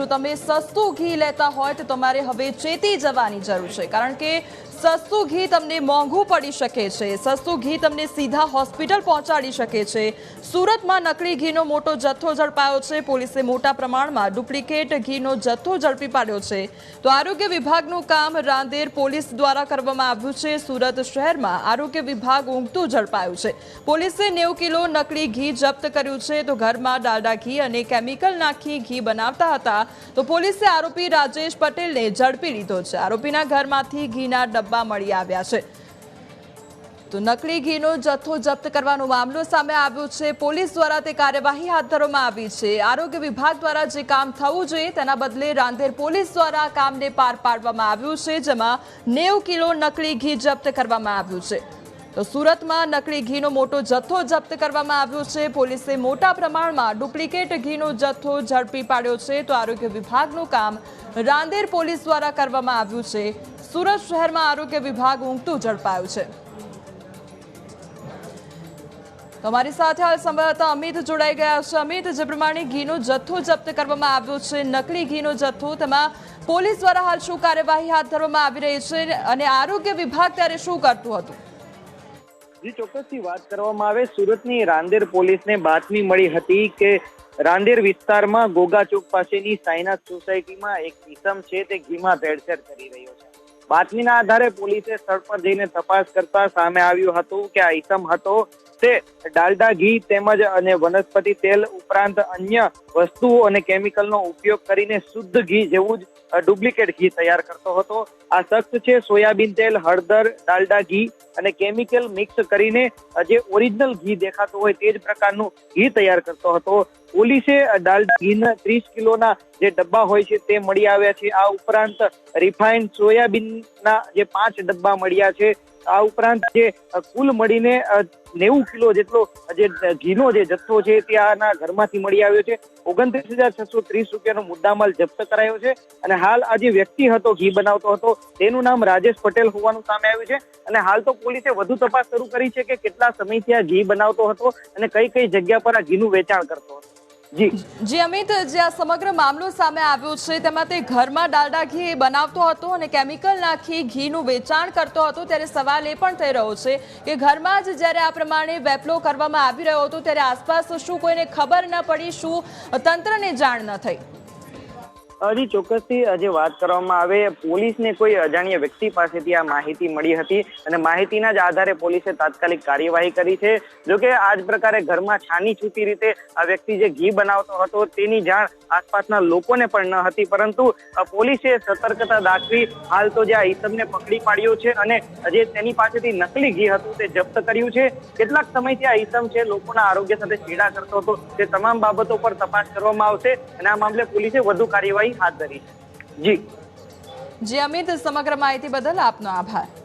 જો તમે સસ્તું ઘી લેતા હોય તો તમારે હવે ચેતી જવાની જરૂર છે. કારણ કે સસ્તું ઘી તમને મોંઘું પડી શકે છે. સસ્તું ઘી તમને સીધા હોસ્પિટલ પહોંચાડી શકે છે. સુરતમાં નકલી ઘીનો મોટો જથ્થો ઝડપાયો છે. પોલીસે મોટા પ્રમાણમાં ડુપ્લિકેટ ઘીનો જથ્થો ઝડપી પાડ્યો છે. તો આરોગ્ય વિભાગનું કામ રાંદેર પોલીસ દ્વારા કરવામાં આવ્યું છે. સુરત શહેરમાં આરોગ્ય વિભાગ ઊંઘતું ઝડપાયું છે. પોલીસે નેવું કિલો નકલી ઘી જપ્ત કર્યું છે. તો ઘરમાં ડાલડા ઘી અને કેમિકલ નાખી ઘી બનાવતા હતા. તો પોલીસે આરોપી રાજેશ પટેલને ઝડપી લીધો છે. આરોપીના ઘરમાંથી ઘીના ડબ્બા મળી આવ્યા છે. તો નકલી ઘીનો જથ્થો જપ્ત કરવાનો મામલો સામે આવ્યો છે. પોલીસ દ્વારા તે કાર્યવાહી હાથ ધરવામાં આવી છે. આરોગ્ય વિભાગ દ્વારા જે કામ થવું જોઈએ તેના બદલે રાંદેર પોલીસ દ્વારા કામને પાર પાડવામાં આવ્યું છે, જેમાં નેવ કિલો નકલી ઘી જપ્ત કરવામાં આવ્યું છે. તો સુરતમાં નકલી ઘીનો મોટો જથ્થો જપ્ત કરવામાં આવ્યો છે. પોલીસે મોટા પ્રમાણમાં ડુપ્લિકેટ ઘીનો જથ્થો ઝડપી પાડ્યો છે તો આરોગ્ય વિભાગનું કામ રાંદેર પોલીસ દ્વારા કરવામાં આવ્યું છે. સુરત શહેરમાં આરોગ્ય વિભાગ ઊંઘતું ઝડપાયું છે. તમારી સાથે હાલ સંવાદદાતા અમિત જોડાઈ ગયા છે. અમિત, જે પ્રમાણે ઘીનો જથ્થો જપ્ત કરવામાં આવ્યો છે, નકલી ઘીનો જથ્થો, તેમાં પોલીસ દ્વારા હાલ શું કાર્યવાહી હાથ ધરવામાં આવી રહી છે અને આરોગ્ય વિભાગ ત્યારે શું કરતું હતું? જી, ચોક્કસથી વાત કરવામાં આવે. સુરતની રાંદેર પોલીસને બાતમી મળી હતી કે રાંદેર વિસ્તારમાં ગોગા ચોક પાસેની સાયનાથ સોસાયટીમાં એક કિસમ છે, તે ઘીમાં ભેળસેળ કરી રહ્યો છે. બાતમીના આધારે પોલીસે સ્થળ પર જઈને તપાસ કરતા સામે આવ્યું હતું કે આ ઇસમ હતો તે ડાલડા ઘી તેમજ અને વનસ્પતિ તેલ ઉપરાંત અન્ય વસ્તુઓ અને કેમિકલનો ઉપયોગ કરીને શુદ્ધ ઘી જેવું જ ડુપ્લિકેટ ઘી તૈયાર કરતો હતો. આ શખ્સ છે સોયાબીન તેલ, હળદર, ડાલડા ઘી અને કેમિકલ મિક્સ કરીને જે ઓરિજિનલ ઘી દેખાતું હોય તે જ પ્રકારનું ઘી તૈયાર કરતો હતો. પોલીસે ડાલડા ઘીના ત્રીસ કિલોના જે ડબ્બા હોય છે તે મળી આવ્યા છે. આ ઉપરાંત રિફાઇન્ડ સોયાબીનના જે પાંચ ડબ્બા મળ્યા છે આ ઉપરાંત જે કુલ મળીને નેવું કિલો જેટલો, જે ઘીનો જે જથ્થો છે તે ઘરમાંથી મળી આવ્યો છે. ઓગણત્રીસ હજાર છસો ત્રીસ રૂપિયાનો મુદ્દામાલ જપ્ત કરાયો છે અને હાલ આ જે વ્યક્તિ હતો, ઘી બનાવતો હતો, તેનું નામ રાજેશ પટેલ હોવાનું સામે આવ્યું છે. અને હાલ તો પોલીસે વધુ તપાસ શરૂ કરી છે કે કેટલા સમયથી આ ઘી બનાવતો હતો અને કઈ કઈ જગ્યા પર આ ઘીનું વેચાણ કરતો હતો. જી. અમિત, જે આ સમગ્ર મામલો સામે આવ્યો છે, તેમાં તે ઘરમાં ડાલડા ઘી બનાવતો હતો અને કેમિકલ નાખી ઘીનું વેચાણ કરતો હતો, ત્યારે સવાલ એ પણ થઈ રહ્યો છે કે ઘરમાં જ જ્યારે આ પ્રમાણે વેપલો કરવામાં આવી રહ્યો હતો, ત્યારે આસપાસ શું કોઈને ખબર ન પડી, શું તંત્રને જાણ ન થઈ? હજી ચોક્કસથી જે વાત કરવામાં આવે. પોલીસને કોઈ અજાણ્યા વ્યક્તિ પાસેથી આ માહિતી મળી હતી અને માહિતીના જ આધારે પોલીસે તાત્કાલિક કાર્યવાહી કરી છે. જોકે આ જ પ્રકારે ઘરમાં છાની છૂટી રીતે આ વ્યક્તિ જે ઘી બનાવતો હતો તેની જાણ આસપાસના લોકોને પણ ન હતી. પરંતુ પોલીસે સતર્કતા દાખવી હાલ તો જે આ ઈસમને પકડી પાડ્યો છે અને જે તેની પાસેથી નકલી ઘી હતું તે જપ્ત કર્યું છે. કેટલાક સમયથી આ ઈસમ છે લોકોના આરોગ્ય સાથે છેડા કરતો હતો. તે તમામ બાબતો પર તપાસ કરવામાં આવશે અને આ મામલે પોલીસે વધુ કાર્યવાહી હાથ ધરી. છે જી. જી અમિત સમગ્ર માહિતી બદલ આપનો આભાર.